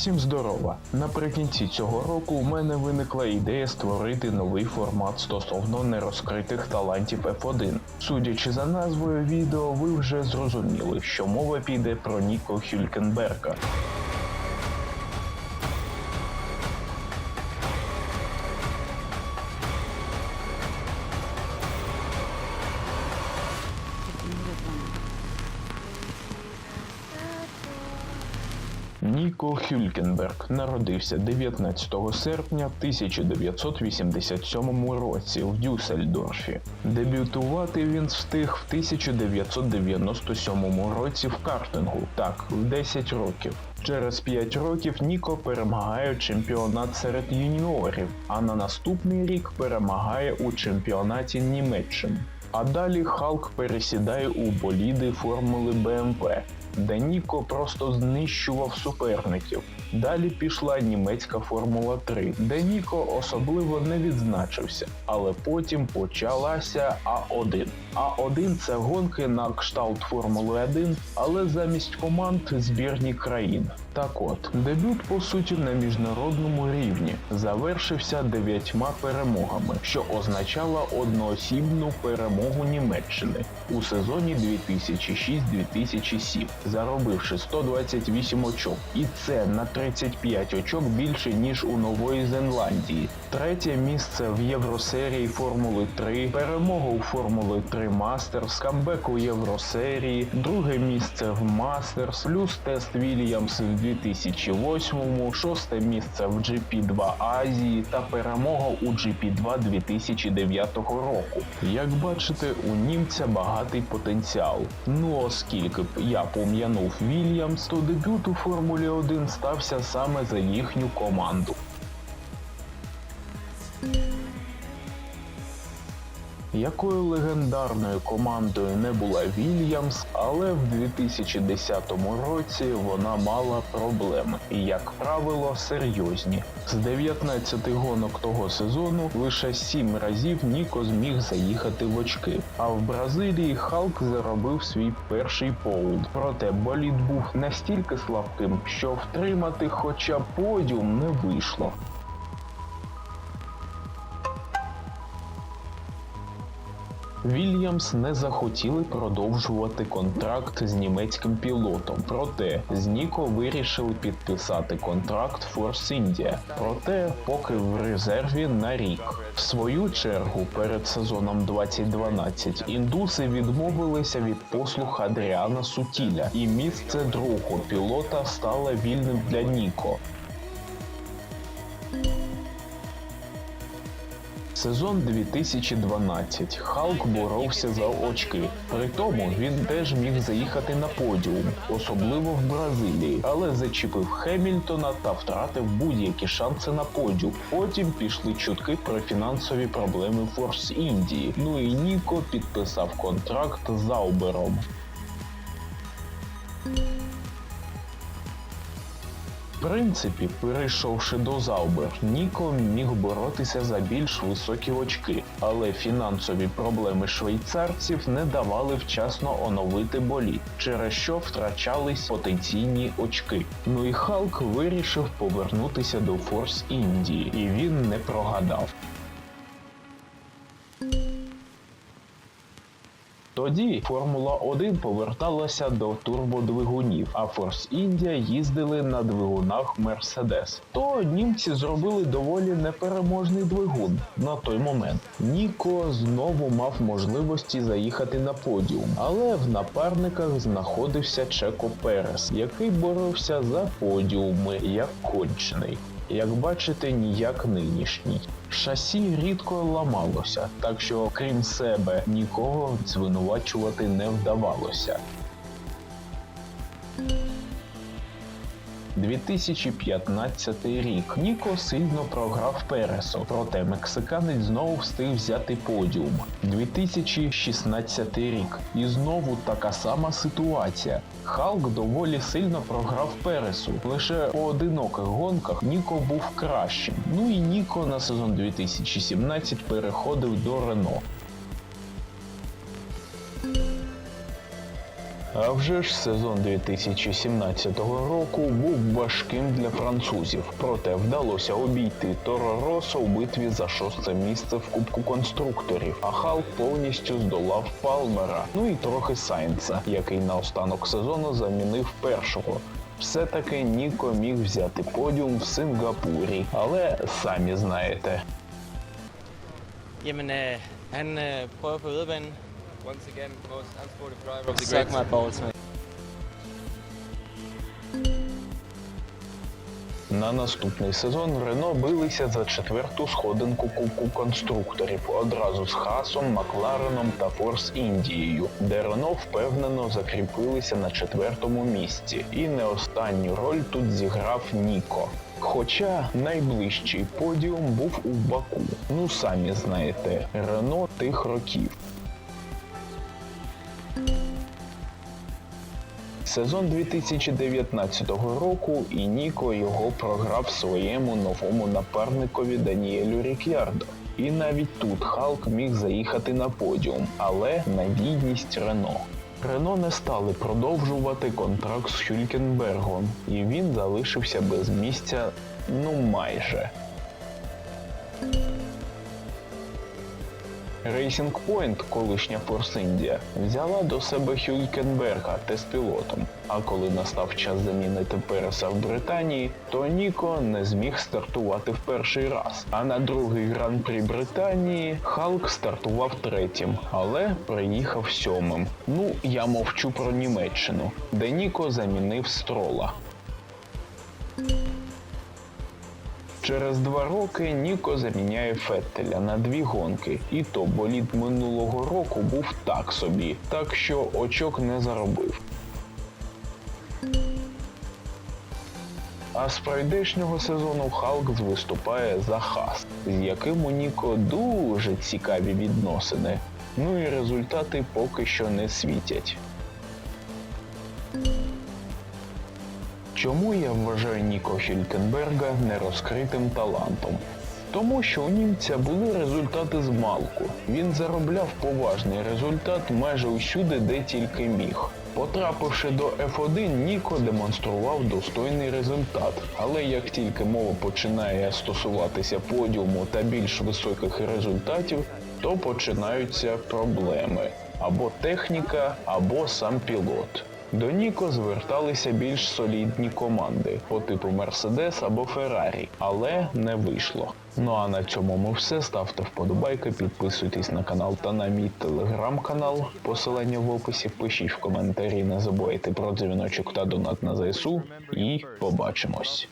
Всім здорова! Наприкінці цього року у мене виникла ідея створити новий формат стосовно нерозкритих талантів F1. Судячи за назвою відео, ви вже зрозуміли, що мова піде про Ніко Хюлькенберга. Ніко Хюлькенберг народився 19 серпня 1987 році в Дюссельдорфі. Дебютувати він встиг в 1997 році в картингу, так, в 10 років. Через 5 років Ніко перемагає чемпіонат серед юніорів, а на наступний рік перемагає у чемпіонаті Німеччини. А далі Халк пересідає у боліди формули БМП, де Ніко просто знищував суперників. Далі пішла німецька Формула 3, де Ніко особливо не відзначився, але потім почалася А1. А1 це гонки на кшталт Формули 1, але замість команд збірні країн. Так от, дебют по суті на міжнародному рівні завершився дев'ятьма перемогами, що означало одноосібну перемогу Німеччини у сезоні 2006-2007, заробивши 128 очок. І це на 35 очок більше ніж у Нової Зеландії. Третє місце в Євросерії Формули 3, перемога у Формули 3 Мастерс, камбек у Євросерії, друге місце в Мастерс, плюс тест Вільямс в 2008, шосте місце в GP2 Азії та перемога у GP2 2009 року. Як бачите, у німця багатий потенціал. Ну оскільки б я пом'янув Вільямс, то дебют у Формулі 1 стався саме за їхню команду. Якою легендарною командою не була Вільямс, але в 2010 році вона мала проблеми, і, як правило, серйозні. З 19 гонок того сезону лише 7 разів Ніко зміг заїхати в очки. А в Бразилії Халк заробив свій перший поул. Проте болід був настільки слабким, що втримати хоча б подіум не вийшло. Вільямс не захотіли продовжувати контракт з німецьким пілотом. Проте з Ніко вирішили підписати контракт Force India. Проте поки в резерві на рік. В свою чергу перед сезоном 2012 індуси відмовилися від послуг Адріана Сутіля, і місце другого пілота стало вільним для Ніко. Сезон 2012. Халк боровся за очки. При тому він теж міг заїхати на подіум, особливо в Бразилії, але зачепив Хемільтона та втратив будь-які шанси на подіум. Потім пішли чутки про фінансові проблеми Форс Індії. Ну і Ніко підписав контракт з Заубером. Принципі, перейшовши до Заубер, Ніко міг боротися за більш високі очки, але фінансові проблеми швейцарців не давали вчасно оновити болі, через що втрачались потенційні очки. Ну і Халк вирішив повернутися до Форс Індії, і він не прогадав. Тоді Формула 1 поверталася до турбодвигунів, а Форс Індія їздили на двигунах Мерседес. То німці зробили доволі непереможний двигун на той момент. Ніко знову мав можливості заїхати на подіум, але в напарниках знаходився Чеко Перес, який боровся за подіуми як кончений. Як бачите, ніяк нинішній. Шасі рідко ламалося, так що, крім себе, нікого звинувачувати не вдавалося. 2015 рік Ніко сильно програв Пересу, проте мексиканець знову встиг взяти подіум. 2016 рік. І знову така сама ситуація. Халк доволі сильно програв Пересу. Лише по одиноких гонках Ніко був кращим. Ну і Ніко на сезон 2017 переходив до Рено. А вже ж сезон 2017 року був важким для французів, проте вдалося обійти Торо Росо у битві за шосте місце в Кубку конструкторів, а Халк повністю здолав Палмера, ну і трохи Сайнца, який на останок сезону замінив першого. Все-таки Ніко міг взяти подіум в Сингапурі, але самі знаєте, Jamen, øh, han øh, prøver på yderbanen. Once again, most unsportive driver of the Suck great my balls, mate. На наступний сезон Рено билися за четверту сходинку Кубку конструкторів одразу з Хасом, Маклареном та Форс Індією, де Рено впевнено закріпилися на четвертому місці. І не останню роль тут зіграв Ніко. Хоча найближчий подіум був у Баку. Ну самі знаєте, Рено тих років. Сезон 2019 року і Ніко його програв своєму новому напарникові Даніелю Рік'ярдо. І навіть тут Халк міг заїхати на подіум, але на відність Рено. Рено не стали продовжувати контракт з Хюлькенбергом, і він залишився без місця, ну майже. Racing Point, колишня India, взяла до себе Хюлькенберга тест-пілотом. А коли настав час замінити Переса в Британії, то Ніко не зміг стартувати в перший раз. А на другий гран-прі Британії Халк стартував третім, але приїхав сьомим. Ну, я мовчу про Німеччину, де Ніко замінив строла. Через два роки Ніко заміняє Феттеля на дві гонки, і то болід минулого року був так собі, так що очок не заробив. А з пройдешнього сезону Халк виступає за Хас, з яким у Ніко дуже цікаві відносини. Ну і результати поки що не світять. Чому я вважаю Ніко Хількенберга нерозкритим талантом? Тому що у німця були результати з малку. Він заробляв поважний результат майже усюди, де тільки міг. Потрапивши до F1, Ніко демонстрував достойний результат. Але як тільки мова починає стосуватися подіуму та більш високих результатів, то починаються проблеми або техніка, або сам пілот. До Ніко зверталися більш солідні команди по типу Мерседес або Феррарі, але не вийшло. Ну а на цьому ми все. Ставте вподобайки, підписуйтесь на канал та на мій телеграм-канал. Посилання в описі пишіть в коментарі. Не забувайте про дзвіночок та донат на ЗСУ. І побачимось.